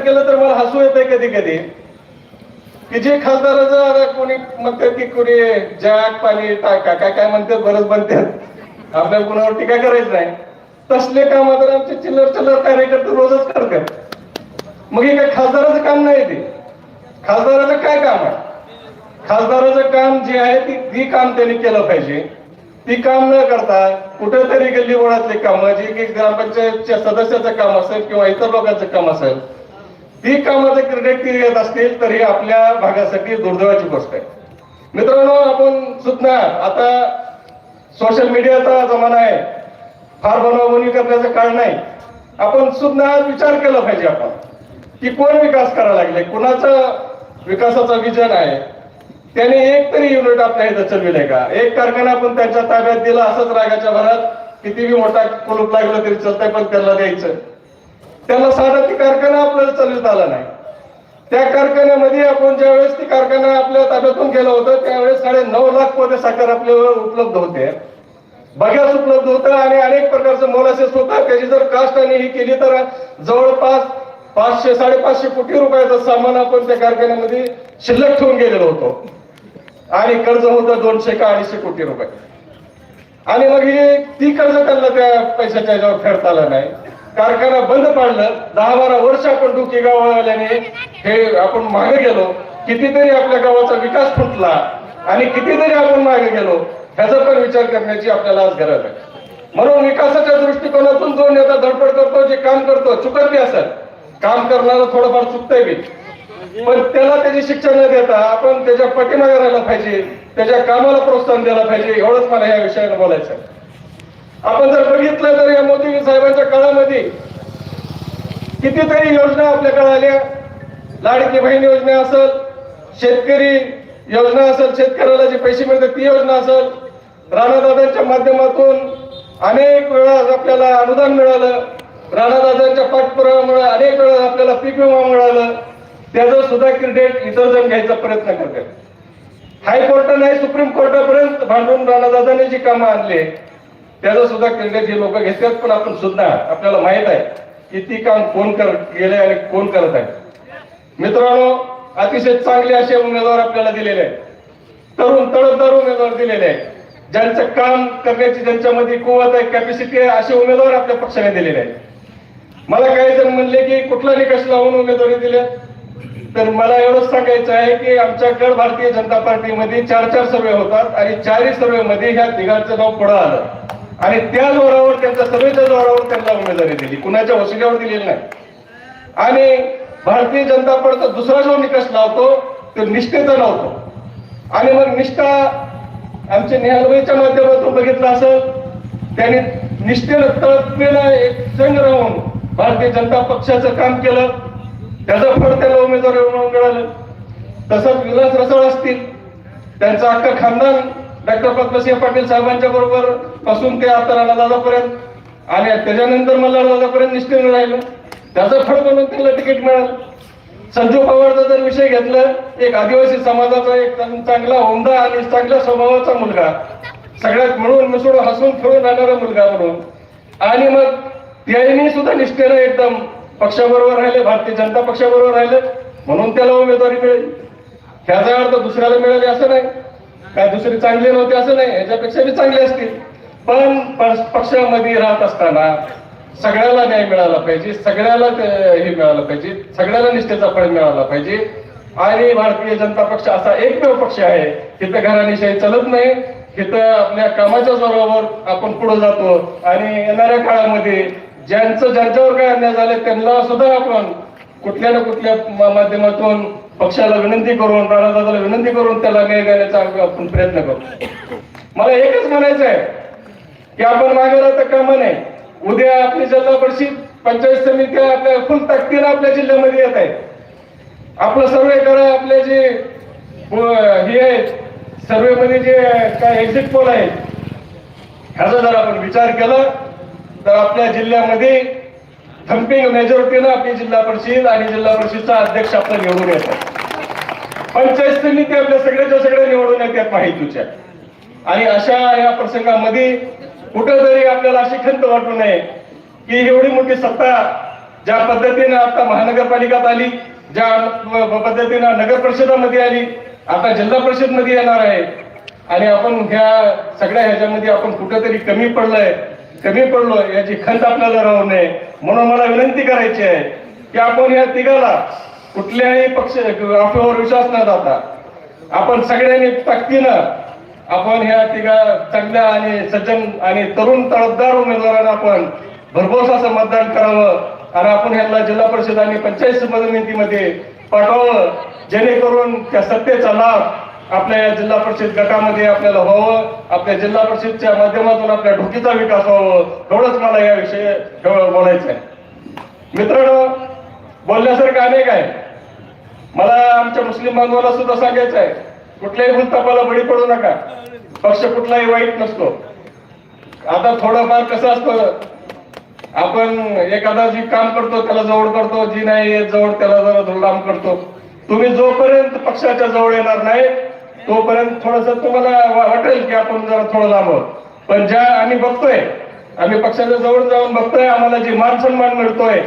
केलं तर मला हसू येते कधी कधी. की जे खासदाराचं आता कोणी म्हणतात की कोणी जॅक पाणी टाका काय काय म्हणतात बरंच म्हणतात. आपल्या कुणावर टीका करायची नाही. तसले काम तर आमचे चिल्लर चिल्लर कार्यकर्ते रोजच करतात. मग हे काय खासदाराचं काम नाही ते. खासदाराचं काय काम आहे? खासदाराचं काम जे आहे ती ती काम त्यांनी केलं पाहिजे. ती काम न करता कुठेतरी गल्ली बोळातले काम जे की ग्रामपंचायतच्या सदस्याचं काम असेल किंवा इतर लोकांचं काम असेल ती कामाचं क्रेडिट ती येत असतील तर ही आपल्या भागासाठी दुर्दैवाची गोष्ट आहे. मित्रांनो आपण सुद्धा आता सोशल मीडियाचा जमाना आहे. फार बनवाबनी करण्याचं काळ नाही. आपण सुद्धा विचार केला पाहिजे आपण की कोण विकास करायला लागले? कुणाचा विकासाचा विजन आहे? त्याने एक तरी युनिट आपल्या इथं चालविलंय का? एक कारखाना आपण त्यांच्या ताब्यात दिला असंच रागाच्या भरात कितीही मोठा कुलूप लागलं तरी चलतंय पण त्याला द्यायचं. त्याला साधा ती कारखाना आपल्याला चालवता आला नाही. त्या कारखान्यामध्ये आपण ज्यावेळेस ती कारखाना आपल्या ताब्यातून गेला होता त्यावेळेस साडे नऊ लाख पदे साखर आपल्यावर उपलब्ध होते. बघ्यास उपलब्ध होतं आणि अनेक प्रकारचं मोलासेस होतं त्याची जर कास्ट आणि ही केली तर जवळपास पाचशे साडेपाचशे कोटी रुपयाचं सामान आपण त्या कारखान्यामध्ये शिल्लक ठेवून गेलेलो होतो. आणि कर्ज होतं दोनशे का अडीचशे कोटी रुपये. आणि मग हे ती कर्ज त्यांना त्या पैशाच्या याच्यावर फेडता आलं नाही. कारखाना बंद पाडलं दहा बारा वर्ष आपण डुकी गावाल्याने हे आपण मागे गेलो. कितीतरी आपल्या गावाचा विकास फुटला आणि कितीतरी आपण मागे गेलो ह्याचा पण विचार करण्याची आपल्याला आज गरज आहे. म्हणून विकासाच्या दृष्टिकोनातून जो नेता धडपड करतो जे काम करतो चुकत बी असेल काम करणारा थोडंफार चुकतंय बी. पण त्याला त्याची शिक्षा न देता आपण त्याच्या पाठीमागे राहायला पाहिजे त्याच्या कामाला प्रोत्साहन द्यायला पाहिजे एवढंच मला या विषयाने बोलायचं आहे. आपण जर बघितलं तर या मोदी साहेबांच्या काळामध्ये कितीतरी योजना आपल्याकडे आल्या. लाडकी बहीण योजना असेल शेतकरी योजना असेल शेतकऱ्याला जे पैसे मिळतात ती योजना असेल. राणादादांच्या माध्यमातून अनेक वेळा आपल्याला अनुदान मिळालं. राणादादांच्या पाठपुराव्यामुळे अनेक वेळा आपल्याला पीक विमा मिळालं. त्याचं सुद्धा क्रेडिट इतर जण घ्यायचा प्रयत्न करतात. हायकोर्टाने सुप्रीम कोर्टापर्यंत भांडून राणादादांनी जी कामं आणले त्याचं सुद्धा क्रेडिट जे लोक घेतात पण आपण सुद्धा आपल्याला माहीत आहे की ती काम कोण कर गेले आणि कोण करत आहे. मित्रांनो अतिशय चांगले असे उमेदवार आपल्याला दिलेले आहेत. तरुण तळतर उमेदवार दिलेले आहेत. ज्यांचं काम करण्याची ज्यांच्यामध्ये कुवत आहे कॅपॅसिटी आहे असे उमेदवार आपल्या पक्षाने दिलेले आहेत. मला काही जण म्हणले की कुठला निकष लावून उमेदवारी दिल्या? तर मला एवढंच सांगायचं आहे की आमच्याकडे भारतीय जनता पार्टीमध्ये चार चार सर्वे होतात आणि चारही सर्वे मध्ये ह्या तिघांचं नाव पुढं आलं. आणि त्या जोरावर त्यांच्या सभेच्या जोरावर त्यांना उमेदवारी दिली. कुणाच्या वशिल्यावर दिलेली नाही. आणि भारतीय जनता पार्टीचा दुसरा जो निकष लावतो तो निष्ठेचा लावतो. आणि मग निष्ठा आमच्या नेहालबाईच्या माध्यमातून बघितलं असं त्याने निष्ठेनं तळपलेलं एक संघ राहून भारतीय जनता पक्षाचं काम केलं. त्याचं फळ त्याला उमेदवारी मिळालं. तसंच विलास रसाळ असतील त्यांचं अख्खं खानदान डॉक्टर पद्मसिंह पाटील साहेबांच्या बरोबर पासून ते आता दादापर्यंत आणि त्याच्यानंतर मला दादापर्यंत निष्ठेनं राहिलं. त्याचं फळ म्हणून त्याला तिकीट मिळालं. संजू पवारचा जर विषय घेतलं एक आदिवासी समाजाचा एक चांगला उमदा आणि चांगल्या स्वभावाचा मुलगा. सगळ्यात म्हणून मिसळून हसून खेळून राहणारा मुलगा म्हणून. आणि मग त्यांनी सुद्धा निष्ठेनं एकदम पक्षाबरोबर राहिले भारतीय जनता पक्षाबरोबर राहिले. म्हणून त्याला उमेदवारी मिळेल. ह्याचा अर्थ दुसऱ्याला मिळाले असं नाही. काय दुसरे चांगले नव्हते असं नाही याच्यापेक्षा बी चांगले असतील. पण पक्षामध्ये राहत असताना सगळ्याला न्याय मिळाला पाहिजे सगळ्याला हे मिळालं पाहिजे सगळ्याला निष्ठेचा फळ मिळाला पाहिजे. आणि भारतीय जनता पक्ष असा एकमेव पक्ष आहे तिथं घराणेशाही चालत नाही तिथं आपल्या कामाच्या जोरावर आपण पुढे जातो. आणि येणाऱ्या काळामध्ये ज्यांचं ज्यांच्यावर काय अन्याय झाले त्यांना सुद्धा आपण कुठल्या ना कुठल्या माध्यमातून पक्षाला विनंती करून राणादादाला विनंती करून त्याला न्याय देण्याचा आपण प्रयत्न करू. मला एकच म्हणायचं आहे की आपण मागे राहता कामा नाही उद्या आपली जिल्हा परिषद पंचायत समित्या आपल्या फुल ताकदीनं आपल्या जिल्ह्यामध्ये येत आहेत. आपलं सर्वे करा आपले जे हे आहेत सर्वे मध्ये जे काय एक्झिट पोल आहेत ह्याचा जर आपण विचार केला तर आपल्या जिल्ह्यामध्ये थम्पिंग मेजॉरिटीनं आपली जिल्हा परिषद आणि जिल्हा परिषदचा अध्यक्ष आपला निवडून येतात. पंचायत समिती आपल्या सगळ्याच्या सगळ्या निवडून येतात माहितीच्या. आणि अशा या प्रसंगामध्ये कुठंतरी आपल्याला अशी खंत वाटू नये की एवढी मोठी सत्ता ज्या पद्धतीने आता महानगरपालिकात आली ज्या पद्धतीनं नगर परिषदामध्ये आली आता जिल्हा परिषदमध्ये येणार आहे. आणि आपण ह्या सगळ्या ह्याच्यामध्ये आपण कुठंतरी कमी पडलोय कमी पडलोय याची खंत आपल्याला राहू नये. म्हणून मला विनंती करायची आहे की आपण या तिघाला कुठल्याही पक्ष अफवेवर विश्वास न जाता आपण सगळ्यांनी ताकदीनं आपण ह्या तिघा चांगल्या आणि सज्जन आणि तरुण तळपदार उमेदवारांना आपण भरघोस असं मतदान करावं आणि आपण ह्यांना जिल्हा परिषद आणि पंचायत समितीमध्ये पाठवावं जेणेकरून त्या सत्तेचा लाभ आपल्या या जिल्हा परिषद गटामध्ये आपल्याला व्हावं आपल्या जिल्हा परिषदच्या माध्यमातून आपल्या ढोकीचा विकास व्हावं एवढंच मला याविषयी एवढं बोलायचं आहे मित्रांनो बोलण्यासारखं अनेक आहे. मला आमच्या मुस्लिम बांधवाला सुद्धा सांगायचं आहे कुठल्याही भूलतापाला बळी पडू नका. पक्ष कुठलाही वाईट नसतो. आता थोडंफार कसं असतं आपण एखादा जी काम करतो त्याला जवळ करतो जी नाही येत जवळ त्याला जरा धुरडाम करतो. तुम्ही जोपर्यंत पक्षाच्या जवळ येणार नाही तोपर्यंत थोडस तुम्हाला वाटेल की आपण जरा थोडं लांब. पण ज्या आम्ही बघतोय आम्ही पक्षाच्या जवळ जाऊन बघतोय आम्हाला जी मान सन्मान मिळतोय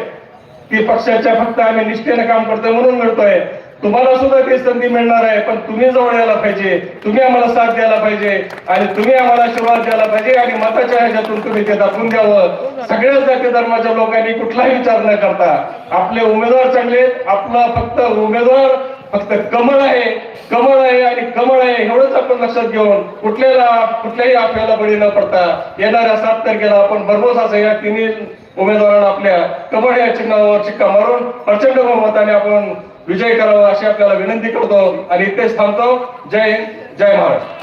ती पक्षाच्या फक्त आम्ही निष्ठेने काम करतोय म्हणून मिळतोय. तुम्हाला सुद्धा ती संधी मिळणार आहे पण तुम्ही जवळ यायला पाहिजे तुम्ही आम्हाला साथ द्यायला पाहिजे आणि तुम्ही आम्हाला आशीर्वाद द्यायला पाहिजे आणि मताच्या ह्याच्यातून तुम्ही ते दाखवून द्यावं. सगळ्याच जाती धर्माच्या लोकांनी कुठलाही विचार न करता आपले उमेदवार चांगले आपला फक्त उमेदवार फक्त कमळ आहे कमळ आहे आणि कमळ आहे एवढंच आपण लक्षात घेऊन कुठल्याला कुठल्याही आपल्याला बळी न पडता येणाऱ्या सात तारखेला आपण भरघोस असं या तिन्ही उमेदवारांना आपल्या कमळ या चिन्हावर चिक्का मारून प्रचंड बहुमताने आपण विजय करावा अशी आपल्याला विनंती करतो. आणि इथेच थांबतो. जय हिंद जय महाराष्ट्र.